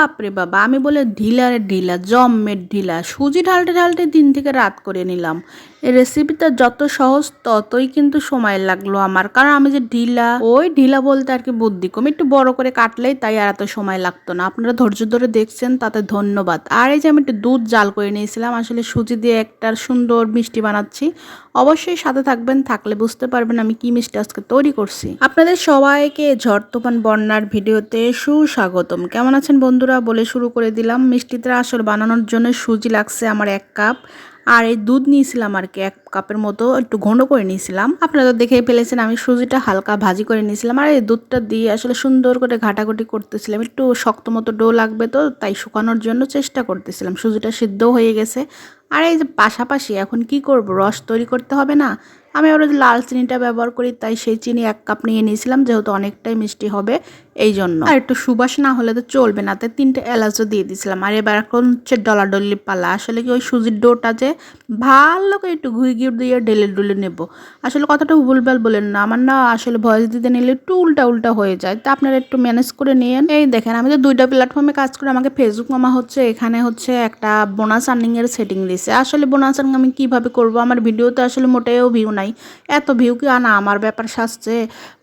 বাপ রে বাবা, আমি বলে ঢিলারে ঢিলা, জম্মের ঢিলা, সুজি ঢালতে ঢালতে দিন থেকে রাত করে নিলাম। রেসিপিটা যত সহজ ততই কিন্তু সময় লাগল আমার। কারণ আমি যে ঢিলা, ওই ঢিলা বলতে আর কি বুদ্ধি কম। একটু বড় করে কাটলেই তাই আর এত সময় লাগতো না। আপনারা ধৈর্য ধরে দেখছেন, তাতে ধন্যবাদ। আর এই যে আমি একটু দুধ জাল করে নিয়েছিলাম, আসলে সুজি দিয়ে একটা সুন্দর মিষ্টি বানাচ্ছি। অবশ্যই সাথে থাকবেন, থাকলে বুঝতে পারবেন আমি কি মিষ্টি আজকে তৈরি করছি। আপনাদের সবাইকে ঝড় তুফান বন্যার ভিডিওতে সুস্বাগতম। কেমন আছেন বন্ধুরা? বলে শুরু করে দিলাম। মিষ্টিটা আসলে বানানোর জন্য সুজি লাগছে আমার এক কাপ। আর এই দুধ নিয়েছিলাম আর কি এক কাপের মতো একটু ঘন করে নিয়েছিলাম। আপনারা তো দেখেই ফেলেছেন, আমি সুজিটা হালকা ভাজি করে নিয়েছিলাম। আর এই দুধটা দিয়ে আসলে সুন্দর করে ঘাটাঘুটি করতেছিলাম। একটু শক্ত মতো ডো লাগবে তো, তাই শুকানোর জন্য চেষ্টা করতেছিলাম। সুজিটা সিদ্ধ হয়ে গেছে। আর এই যে পাশাপাশি এখন কি করব? রস তৈরি করতে হবে না? আমি আবার লাল চিনিটা ব্যবহার করি, তাই সেই চিনি এক কাপ নিয়ে নিয়েছিলাম, যেহেতু অনেকটাই মিষ্টি হবে এই জন্য। আর একটু সুবাস না হলে তো চলবে না, তাই তিনটে এলাচও দিয়ে দিয়েছিলাম। আর এবার এখন হচ্ছে ডলাডলি পালা। আসলে কি ওই সুজির ডোটা যে ভালো করে একটু ঘুরে ঘিয়ে দিয়ে ডেলে ডুলে নেব। আসলে কথাটা ভুলভাল বলেন না, আমার না আসলে ভয়েস দিতে নিলে একটু উল্টা উল্টা হয়ে যায়। তা আপনারা একটু ম্যানেজ করে নিয়েন। এই দেখেন, আমি তো দুইটা প্ল্যাটফর্মে কাজ করে, আমাকে ফেসবুক মামা হচ্ছে, এখানে হচ্ছে একটা বোনাস আর্নিং এর সেটিং দিয়েছে আসলে বোনাস আর্নিং আমি কীভাবে করব? আমার ভিডিওতে আসলে মোটেও ভিউ নাই। এত ভিউ কি? আনা, আমার ব্যাপার সাজছে।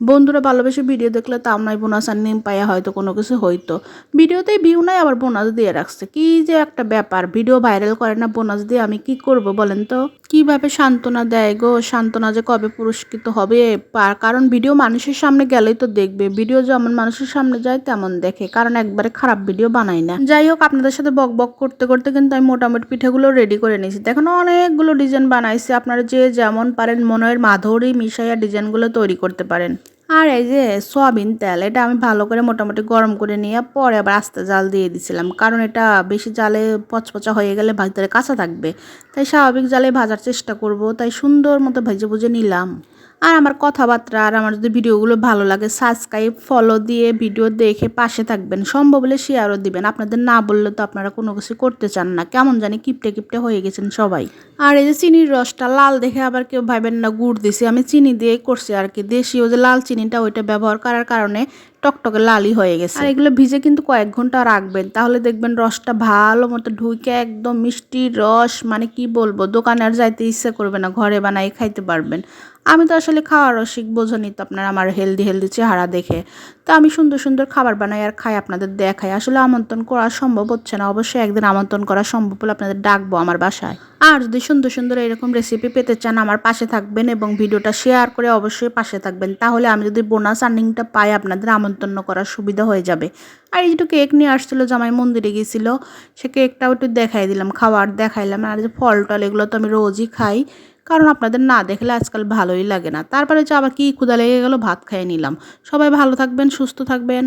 বন্ধুরা ভালোবেসে ভিডিও দেখলে তাও নয় বোনাস আর্নিং পাইয়া হয়তো কোনো কিছু হইতো। ভিডিওতেই ভিউ নাই, আবার বোনাস দিয়ে রাখছে। কি যে একটা ব্যাপার ভিডিও ভাইরাল করে না বোনাস দিয়ে আমি কি করব বলেন তো? কীভাবে সান্ত্বনা দেয় গো। সান্ত্বনা যে কবে পুরস্কৃত হবে? কারণ ভিডিও মানুষের সামনে গেলেই তো দেখবে। ভিডিও যেমন মানুষের সামনে যায়, তেমন দেখে। কারণ একবারে খারাপ ভিডিও বানাই না। যাই হোক, আপনাদের সাথে বক বক করতে করতে কিন্তু আমি মোটামুটি পিঠেগুলো রেডি করে নিয়েছি। দেখুন, অনেকগুলো ডিজাইন বানাইছি। আপনারা যে যেমন পারেন মনের মাধুরী, মিশাইয়া ডিজাইনগুলো তৈরি করতে পারেন। আর এই যে সয়াবিন তেল, এটা আমি ভালো করে মোটামুটি গরম করে নিয়ে পরে আবার আস্তে জাল দিয়ে দিছিলাম। কারণ এটা বেশি জালে পচপচা হয়ে গেলে ভাজতে কাঁচা থাকবে। তাই স্বাভাবিক জালে ভাজার চেষ্টা করব, তাই সুন্দর মতো ভেজে ভুজে নিলাম। আর আমার কথাবার্তা আর আমার যদি ভিডিওগুলো ভালো লাগে সাবস্ক্রাইব ফলো দিয়ে ভিডিও দেখে পাশে থাকবেন। সম্ভব হলে শেয়ারও দিবেন। আপনাদের না বললে তো আপনারা কোনো কিছু করতে চান না। কেমন জানি কিপটে কিপটে হয়ে গেছেন সবাই। আর এই যে চিনির রসটা লাল দেখে আবার কেউ ভাবেন না, গুড় দিছি। আমি চিনি দিয়েই করছি আর কি। দেশীয় যে লাল চিনিটা, ওইটা ব্যবহার করার কারণে টকটকে লালি হয়ে গেছে। আর এগুলো ভিজে কিন্তু কয়েক ঘণ্টা রাখবেন। তাহলে দেখবেন রসটা ভালো মতো ঢুকে একদম মিষ্টি রস মানে কি বলব, দোকানে আর যাইতে ইচ্ছে করবে না, ঘরে বানাই খাইতে পারবেন। আমি তো আসলে খাওয়া রসিক, বোঝনি তো আপনার আমার হেলদি হেলদি চেহারা দেখে। তো আমি সুন্দর সুন্দর খাবার বানাই আর খাই, আপনাদের দেখাই। আসলে আমন্ত্রণ করা সম্ভব হচ্ছে না, অবশ্যই একদিন আমন্ত্রণ করা সম্ভব হলে আপনাদের ডাকবো আমার বাসায়। আর যদি সুন্দর সুন্দর এরকম রেসিপি পেতে চান, আমার পাশে থাকবেন এবং ভিডিওটা শেয়ার করে অবশ্যই পাশে থাকবেন। তাহলে আমি যদি বোনাস আর্নিংটা পাই, আপনাদের আমন্ত্রণ করার সুবিধা হয়ে যাবে। আর এই যেটু কেক নিয়ে আসছিল, জামাই মন্দিরে গিয়েছিল সে কেকটাও একটু দেখাই দিলাম খাবার দেখাইলাম। আর যে ফল টল এগুলো তো আমি রোজই খাই। কারণ আপনাদের না দেখলে আজকাল ভালোই লাগে না। তারপরে যে আবার কি ক্ষুদা লেগে গেল, ভাত খাইয়ে নিলাম। সবাই ভালো থাকবেন, সুস্থ থাকবেন।